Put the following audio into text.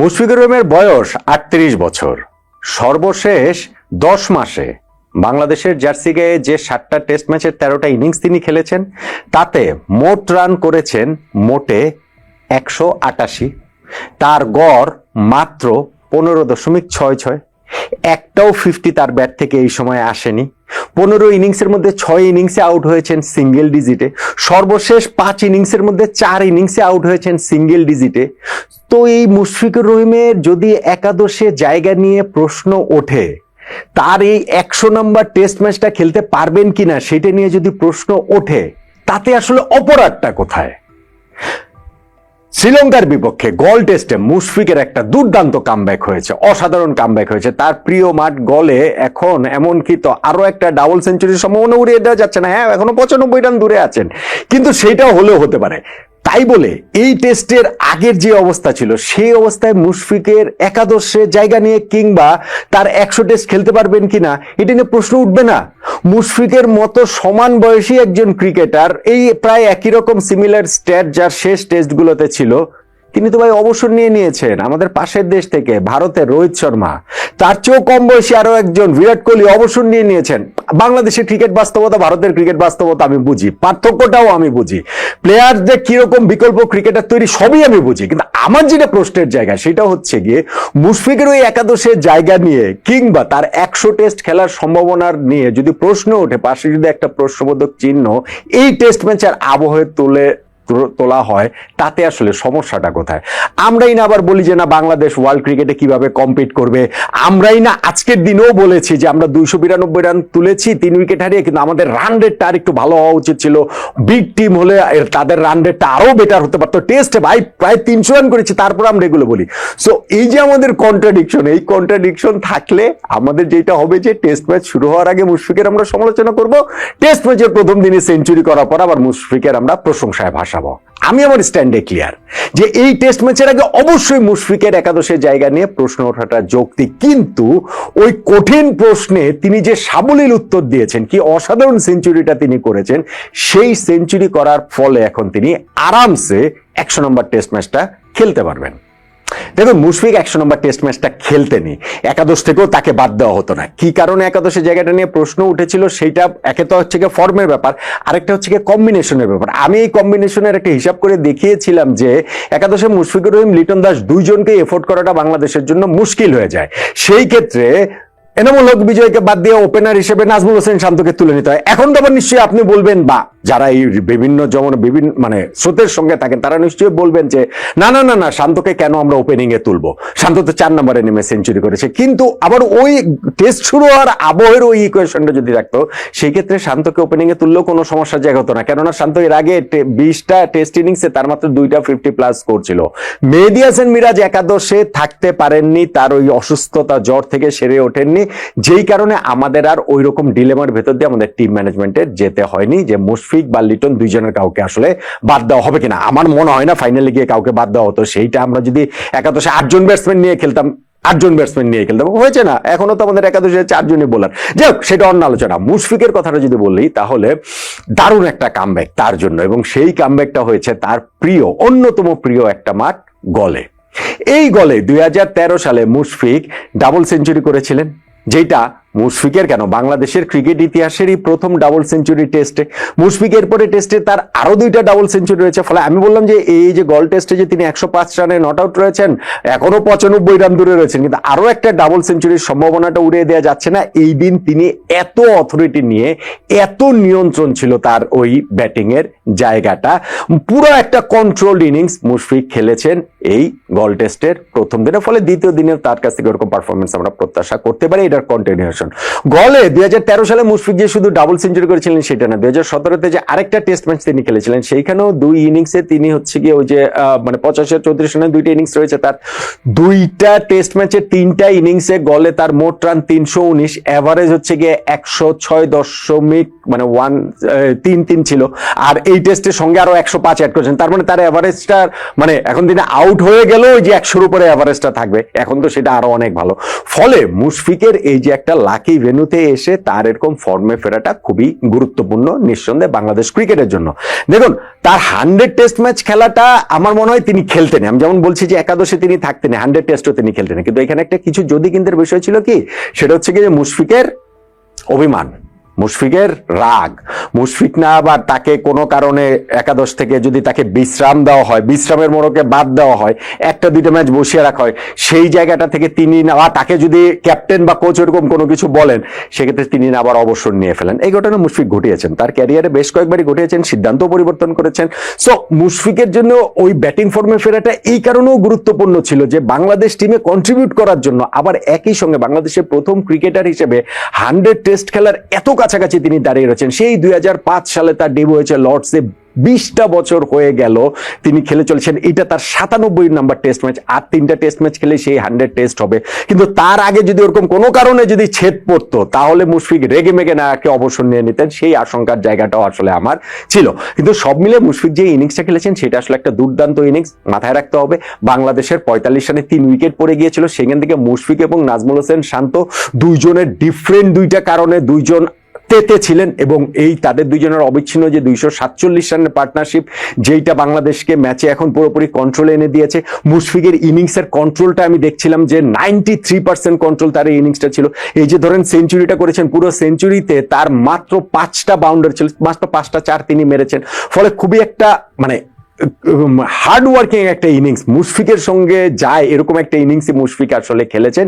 মুশফিকুর রহিমের বয়স আটত্রিশ বছর। সর্বশেষ দশ মাসে বাংলাদেশের জার্সি গায়ে যে সাতটা টেস্ট ম্যাচের তেরোটা ইনিংস তিনি খেলেছেন, তাতে মোট রান করেছেন মোটে একশো আটাশি। তার গড় মাত্র পনেরো দশমিক ছয় ছয়। একটাও ফিফটি তার ব্যাট থেকে এই সময় আসেনি। পনেরো ইনিংসের মধ্যে ছয় ইনিংসে আউট হয়েছেন সিঙ্গেল ডিজিটে। সর্বশেষ পাঁচ ইনিংসের মধ্যে চার ইনিংসে আউট হয়েছেন সিঙ্গেল ডিজিটে। তো এই মুশফিকুর রহিমের যদি একাদশে জায়গা নিয়ে প্রশ্ন ওঠে, তার এই একশো নম্বর টেস্ট ম্যাচটা খেলতে পারবেন কিনা সেটা নিয়ে যদি প্রশ্ন ওঠে, তাতে আসলে অপরাধটা কোথায়? শ্রীলঙ্কার বিপক্ষে গল টেস্টে মুশফিকের একটা দুর্দান্ত কামব্যাক হয়েছে, অসাধারণ কামব্যাক হয়েছে। তার প্রিয় মাঠ গলে এখন এমনকি তো আরও একটা ডাবল সেঞ্চুরির সম্ভাবনা উড়িয়ে দেওয়া যাচ্ছে না। হ্যাঁ এখনও পঁচানব্বই রান দূরে আছেন। কিন্তু সেটা হলেও হতে পারে। তাই বলে এই টেস্টের আগের যে অবস্থা ছিল, সেই অবস্থায় মুশফিকের একাদশে জায়গা নিয়ে কিংবা তার একশো টেস্ট খেলতে পারবেন কিনা, এটা নিয়ে প্রশ্ন উঠবে না। মুশফিকের মতো সমান বয়সী একজন ক্রিকেটার, এই প্রায় একই রকম সিমিলার স্ট্যাট যার শেষ টেস্টগুলোতে ছিল তিনি তো ভাই অবসর নিয়ে নিয়েছেন আমাদের পাশের দেশ থেকে, ভারতের রোহিত শর্মা। তার চেয়েও কম বয়সী আরও একজন বিরাট কোহলি অবসর নিয়ে নিয়েছেন। বাংলাদেশের ক্রিকেট বাস্তবতা, ভারতের ক্রিকেট বাস্তবতা আমি বুঝি, পার্থক্যটাও আমি বুঝি। প্লেয়ারদের কীরকম বিকল্প ক্রিকেটার তৈরি সবই আমি বুঝি, কিন্তু আমার যেটা প্রশ্নের জায়গা সেটা হচ্ছে গিয়ে, মুশফিকের ওই একাদশের জায়গা নিয়ে কিংবা তার একশো টেস্ট খেলার সম্ভাবনার নিয়ে যদি প্রশ্ন ওঠে, পাশে যদি একটা প্রশ্নবোধক চিহ্ন, এই টেস্ট ম্যাচের আবহে তুলে তোলা হয়, তাতে আসলে সমস্যাটা কোথায়? আমরাই না আবার বলি যে না, বাংলাদেশ ওয়ার্ল্ড ক্রিকেটে কীভাবে কম্পিট করবে? আমরাই না আজকের দিনেও বলেছি যে আমরা দুইশো বিরানব্বই রান তুলেছি, তিন উইকেট হারিয়ে, কিন্তু আমাদের রান রেটটা আর একটু ভালো হওয়া উচিত ছিল। বিগ টিম হলে তাদের রান রেটটা আরও বেটার হতে পারতো। টেস্টে ভাই প্রায় তিনশো রান করেছি, তারপর আমরা এগুলো বলি। সো এই যে আমাদের কন্ট্রাডিকশন এই কন্ট্রাডিকশন থাকলে আমাদের যেটা হবে যে টেস্ট ম্যাচ শুরু হওয়ার আগে মুশফিকের আমরা সমালোচনা করব। টেস্ট ম্যাচের প্রথম দিনে সেঞ্চুরি করার পর আবার মুশফিকের আমরা প্রশংসায় ভাসাবো আমি আমার স্ট্যান্ডে ক্লিয়ার যে এই টেস্ট ম্যাচের আগে অবশ্যই মুশফিকের একাদশের জায়গা নিয়ে প্রশ্ন ওঠাটা যৌক্তিক। কিন্তু ওই কঠিন প্রশ্নে তিনি যে সাবলীল উত্তর দিয়েছেন, কি অসাধারণ সেঞ্চুরিটা তিনি করেছেন, সেই সেঞ্চুরি করার ফলে এখন তিনি আরামসে একশো নম্বর টেস্ট ম্যাচটা খেলতে পারবেন। দেখুন, মুশফিক একশো নম্বর টেস্ট ম্যাচটা খেলতেনি একাদশ থেকেও তাকে বাদ দেওয়া হতো না। কি কারণে একাদশের জায়গাটা নিয়ে প্রশ্ন উঠেছিল সেইটা একে তো হচ্ছে গিয়ে ফর্মের ব্যাপার, আরেকটা হচ্ছে গিয়ে কম্বিনেশনের ব্যাপার। আমি এই কম্বিনেশনের একটা হিসাব করে দেখিয়েছিলাম যে, একাদশে মুশফিকুর রহিম, লিটন দাস দুইজনকে এফোর্ড করাটা বাংলাদেশের জন্য মুশকিল হয়ে যায়। সেই ক্ষেত্রে এনামুল হক বিজয়কে বাদ দিয়ে ওপেনার হিসেবে নাজমুল হোসেন শান্তকে তুলে নিতে হয়। এখন তো আবার নিশ্চয়ই আপনি বলবেন বা যারা এই বিভিন্ন যেমন বিভিন্ন মানে স্রোতের সঙ্গে থাকেন, তারা নিশ্চয়ই বলবেন যে, না না না না, শান্তকে কেন আমরা ওপেনিং এ তুলবো? শান্ত তো চার নম্বরে নেমে সেঞ্চুরি করেছে। কিন্তু আবার ওই টেস্ট শুরু হওয়ার আবহের ওই ইকুয়েশনটা যদি রাখতো সেই ক্ষেত্রে শান্তকে ওপেনিং এ তুললেও কোনো সমস্যার জায়গা হতো না। কেননা শান্ত এর আগে বিশটা টেস্ট ইনিংসে তার মাত্র দুইটা ফিফটি প্লাস করছিল মেহেদি হাসান মিরাজ একাদশে থাকতে পারেননি, তার ওই অসুস্থতা জ্বর থেকে সেরে ওঠেননি, যেই কারণে আমাদের আর ওই রকম ডিলেমার ভেতর দিয়ে আমাদের টিম ম্যানেজমেন্টের যেতে হয়নি, যে মুশফিক বা লিটন দুইজনের কাউকে আসলে বাদ দেওয়া হবে কিনা? আমার মনে হয় না ফাইনালে গিয়ে কাউকে বাদ দেওয়া হতো। সেইটা আমরা যদি একাদশে আটজন ব্যাটসম্যান নিয়ে খেলতাম, আটজন ব্যাটসম্যান নিয়ে খেলতাম, হয়েছে না? এখনও তো আমাদের একাদশে চারজনই বোলার যাই হোক, সেটা অন্য আলোচনা। মুশফিকের কথাটা যদি বলি, তাহলে দারুণ একটা কামব্যাক তার জন্য এবং সেই কামব্যাকটা হয়েছে তার প্রিয়, অন্যতম প্রিয় একটা মাঠ, গলে। এই গলে দুই হাজার তেরো সালে মুশফিক ডাবল সেঞ্চুরি করেছিলেন যেটা মুশফিকের কেন? বাংলাদেশের ক্রিকেট ইতিহাসেরই প্রথম ডাবল সেঞ্চুরি টেস্টে মুশফিকের পরে টেস্টে তার আরও দুইটা ডাবল সেঞ্চুরি রয়েছে। ফলে আমি বললাম যে, এই যে গল টেস্টে যে তিনি একশো পাঁচ রানে নট আউট রয়েছেন, এখনও পঁচানব্বই রান দূরে রয়েছেন। কিন্তু আরও একটা ডাবল সেঞ্চুরির সম্ভাবনাটা উড়িয়ে দেওয়া যাচ্ছে না। এই দিন তিনি এত অথরিটি নিয়ে এত নিয়ন্ত্রণ ছিল তার ওই ব্যাটিংয়ের জায়গাটা। পুরো একটা কন্ট্রোল ইনিংস মুশফিক খেলেছেন এই গল টেস্টের প্রথম দিনে। ফলে দ্বিতীয় দিনেও তার কাছ থেকে ওরকম পারফরমেন্স আমরা প্রত্যাশা করতে পারি। এটার কন্টিনিউশন গলে দুই হাজার তেরো সালে মুশফিক যে শুধু ডাবল সেঞ্চুরি করেছিলেন সেটা না। দুই হাজার সতেরোতে যে আরেকটা টেস্ট ম্যাচ তিনি খেলেছিলেন, সেইখানেও দুই ইনিংসে তিনি হচ্ছে গিয়ে ওই যে মানে পঁচাশি চৌত্রিশ রানের দুইটা ইনিংস রয়েছে তার। দুইটা টেস্ট ম্যাচে তিনটা ইনিংসে গলে তার মোট রান তিনশো উনিশ অ্যাভারেজ হচ্ছে গিয়ে একশো ছয় দশমিক মানে ওয়ান তিন তিন ছিল। আর এই টেস্টের সঙ্গে আরও একশো পাঁচ অ্যাড করেছেন। তার মানে তার অ্যাভারেজটা মানে এখন তিনি আউট হয়ে গেলেও ওই যে একশোর উপরে অ্যাভারেজটা থাকবে। এখন তো সেটা আরও অনেক ভালো। ফলে মুশফিকের এই যে একটা লাকি ভেনুতে এসে তার এরকম ফর্মে ফেরাটা খুবই গুরুত্বপূর্ণ নিঃসন্দেহে বাংলাদেশ ক্রিকেটের জন্য। দেখুন, তার হান্ড্রেড টেস্ট ম্যাচ খেলাটা আমার মনে হয় তিনি খেলতেন আমি যেমন বলছি যে একাদশে তিনি থাকতেন হান্ড্রেড টেস্টও তিনি খেলতেন কিন্তু এখানে একটা কিছু যদি কিন্তু বিষয় ছিল কি, সেটা হচ্ছে কি যে মুশফিকের অভিমান। মুশফিকের রাগ। মুশফিক না আবার তাকে কোনো কারণে একাদশ থেকে যদি তাকে বিশ্রাম দেওয়া হয়, বিশ্রামের মোড়কে বাদ দেওয়া হয়, একটা দুইটা ম্যাচ বসিয়ে রাখা হয়, সেই জায়গাটা থেকে তিনি না তাকে যদি ক্যাপ্টেন বা কোচ এরকম কোনো কিছু বলেন, সেক্ষেত্রে তিনি না আবার অবসর নিয়ে ফেলেন। এই ঘটনা মুশফিক ঘটিয়েছেন। তার ক্যারিয়ারে বেশ কয়েকবারই ঘটিয়েছেন, সিদ্ধান্ত পরিবর্তন করেছেন। সো মুশফিকের জন্য ওই ব্যাটিং ফর্মে ফেরাটা এই কারণেও গুরুত্বপূর্ণ ছিল যে, বাংলাদেশ টিমে কন্ট্রিবিউট করার জন্য আবার একই সঙ্গে বাংলাদেশের প্রথম ক্রিকেটার হিসেবে হান্ড্রেড টেস্ট খেলার এত কাছাকাছি তিনি দাঁড়িয়ে রয়েছেন। সেই দুই হাজার পাঁচ সালে তার ডেবু হয়েছে লর্ডসে। বিশটা বছর হয়ে গেল তিনি খেলে চলছেন। এটা তার সাতানব্বই নাম্বার টেস্ট ম্যাচ আর তিনটা টেস্ট ম্যাচ খেলে সেই হান্ড্রেড টেস্ট হবে। কিন্তু তার আগে যদি ওরকম কোনো কারণে যদি ছেদ পড়তো, তাহলে মুশফিক রেগে মেগে নাকে অবসর নিয়ে নিতেন। সেই আশঙ্কার জায়গাটাও আসলে আমার ছিল। কিন্তু সব মিলে মুশফিক যে ইনিংসটা খেলেছেন, সেটা আসলে একটা দুর্দান্ত ইনিংস মাথায় রাখতে হবে, বাংলাদেশের পঁয়তাল্লিশ রানে তিন উইকেট পড়ে গিয়েছিল। সেখান থেকে মুশফিক এবং নাজমুল হোসেন শান্ত দুইজনের ডিফারেন্ট দুইটা কারণে দুইজন তেতে ছিলেন এবং এই তাদের দুজনের অবিচ্ছিন্ন যে দুইশো সাতচল্লিশ রানের পার্টনারশিপ যেইটা বাংলাদেশকে ম্যাচে এখন পুরোপুরি কন্ট্রোলে এনে দিয়েছে। মুশফিকের ইনিংসের কন্ট্রোলটা আমি দেখছিলাম যে নাইনটি থ্রি পার্সেন্ট কন্ট্রোল তার এই ইনিংসটা ছিল। এই যে ধরেন সেঞ্চুরিটা করেছেন, পুরো সেঞ্চুরিতে তার মাত্র পাঁচটা বাউন্ডারি ছিল, মাত্র পাঁচটা চার তিনি মেরেছেন। ফলে খুবই একটা মানে হার্ড ওয়ার্কিং একটা ইনিংস। মুশফিকের সঙ্গে যায় এরকম একটা ইনিংসই মুশফিক আসলে খেলেছেন।